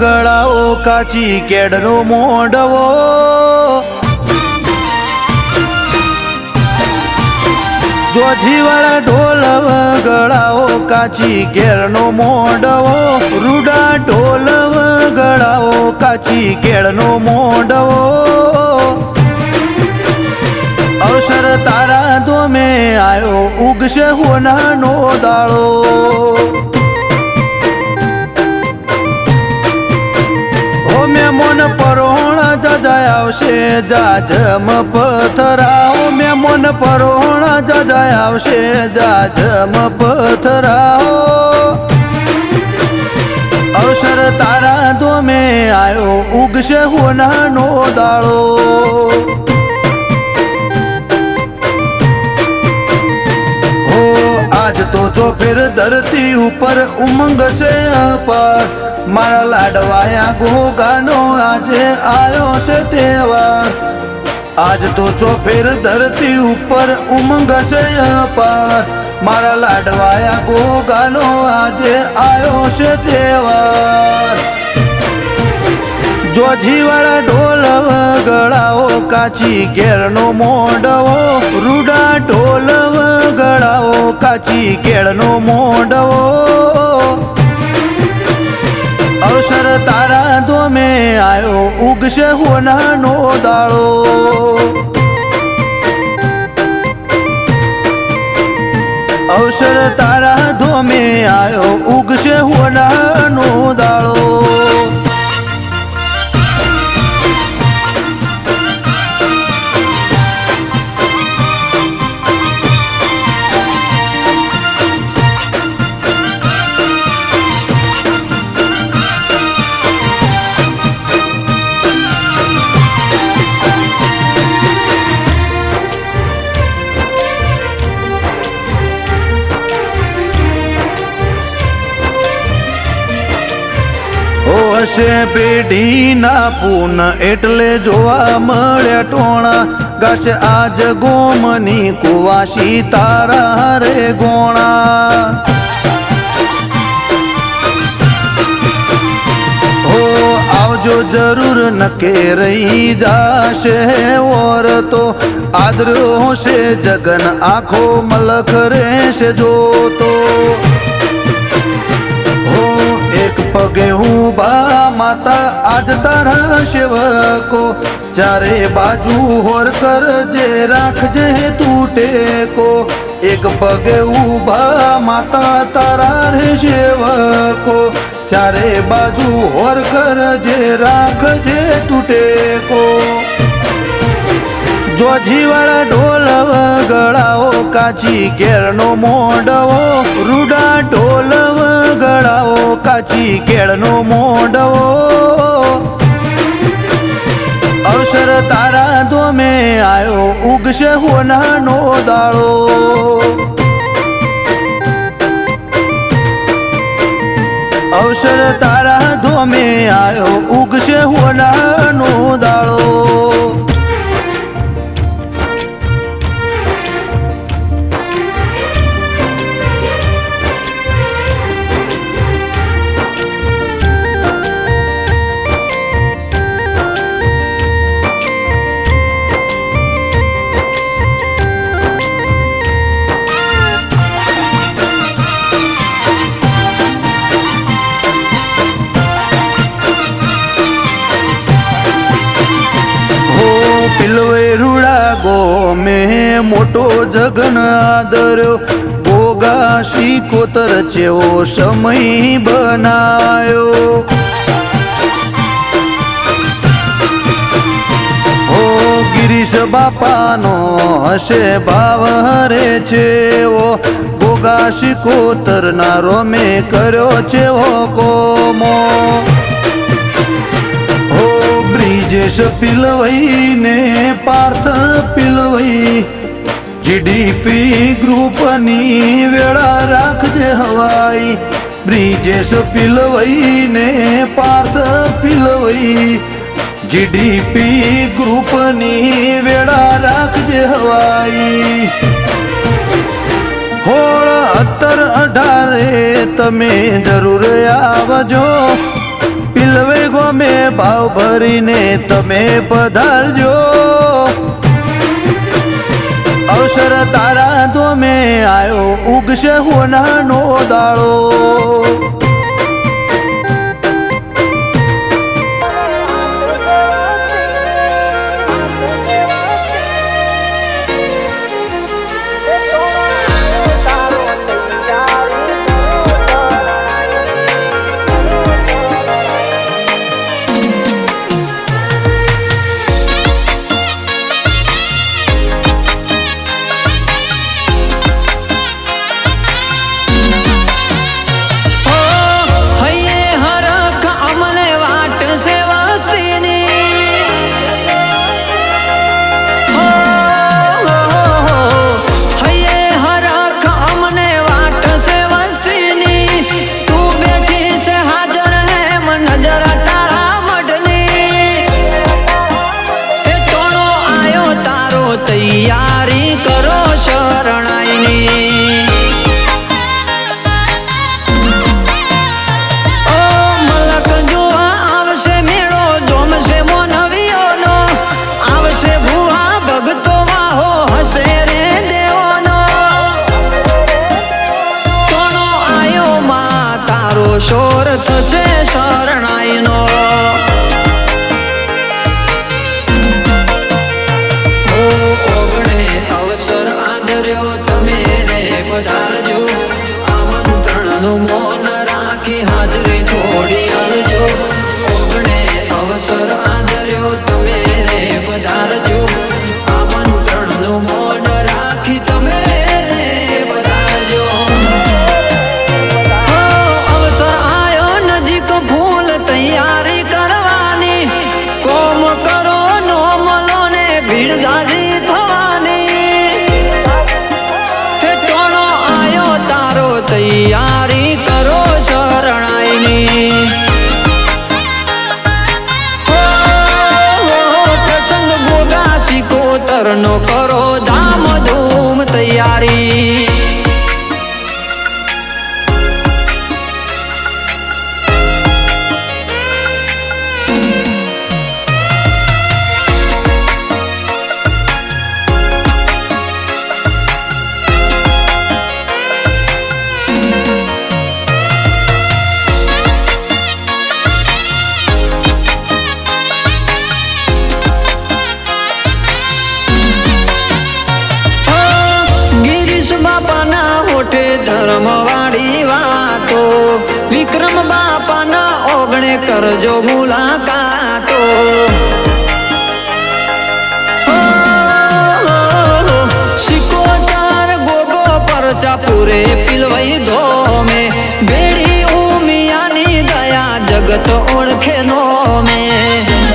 ગળાઓ, કાચી કેડનો મોઢવો જોજીવાળા ઢોલ ગળાઓ, કાચી કેળનો મોઢવો રૂડા ઢોલ ગળાઓ, કાચી કેળનો મોઢવો અવસર તારા દોમે આવ્યો ઉગશે હોનાનો દાળો. આવશે. જાજમ પથરાઓ મે મન પરોણ જજાય આવશે. જાજમ પથરાઓ અવસર તારા તો મે આવ્યો ઉગશે હોનાનો દાળો આજ તો જો ફિર ધરતી ઉપર ઉમંગ છે અપાર. મારા લાડવાયા ગોગાનો આજે આયો છે તહેવાર. આજ તો ચોફેર ધરતી ઉપર ઉમંગ છે અપાર. મારા લાડવાયા ગોગાનો આજે આયો છે તહેવાર. જોજીવાળા ઢોલ ગળાઓ કાચી કેળનો મોડવો, રૂડા ઢોલ ગળાઓ કાચી કેળનો અવસર તારા ધોમે આવ્યો ઉગશે હોનાનો દાળો અવસર તારા ધોમે આવ્યો ઉગશે હોનાનો દાળો હશે પેઢીના પૂન એટલે જોવા મળ્યા ટોણા. ગશે આજ ગોમની કુવાસી તારા હરે ગોણા. હો, આવજો જરૂર નકે રહી જાશે ઓર તો. આદર હશે જગન, આખો મલખ રહેશે જોતો. ઊભા માતા આજ તારા સેવકો ચારે બાજુ હોર કરજે રાખજે તું ટેકો એક પગે ઊભા માતા તારા રે સેવકો ચારે બાજુ હોર કરજે રાખજે તું ટેકો જોજીવાળા ઢોલ ગળાઓ કાચી કેળનો મોડવો, રૂડા ઢોલ ગળાઓ કાચી કેળનો મોડવો. અવસર તારા દોમે આવ્યો ઉગશે હોનાનો દાળો. અવસર તારા ધોમે આવ્યો ઉગશે હોનાનો જગન આદર્યો ગોગા શીકોતર ચેવો સમય બનાયો. ગિરીશ બાપાનો હશે ભાવ હરે છેવો ગોગા શીકોતર ના રોમે કર્યો છેવો કોમો. બ્રિજેશ પિલવઈ ને પાર્થ પિલવઈ જીડીપી ગ્રુપની વેળા રાખજે હવાઈ. બ્રિજેશ પિલવઈ. ને પાર્થ પિલવઈ જીડીપી ગ્રુપની વેળા રાખજે હવાઈ. હોળ અત્તર અઢારે તમે જરૂર આવજો. પિલવે ગમે ભાવ ભરીને તમે પધારજો. આવ્યો ઉગશે હોનાનો દાળો શોર થશે શરણાઈનો. স্বর্ণ করো વિક્રમ વાળી વાતો, વિક્રમ બાપાના ઓગણે કરજો મુલાકાતો. શિકોચાર ગોગો પર ચાપુરે પીલવાઈ ધોમે બેડી ઉમિયાની દયા જગત ઓળખે નો મેં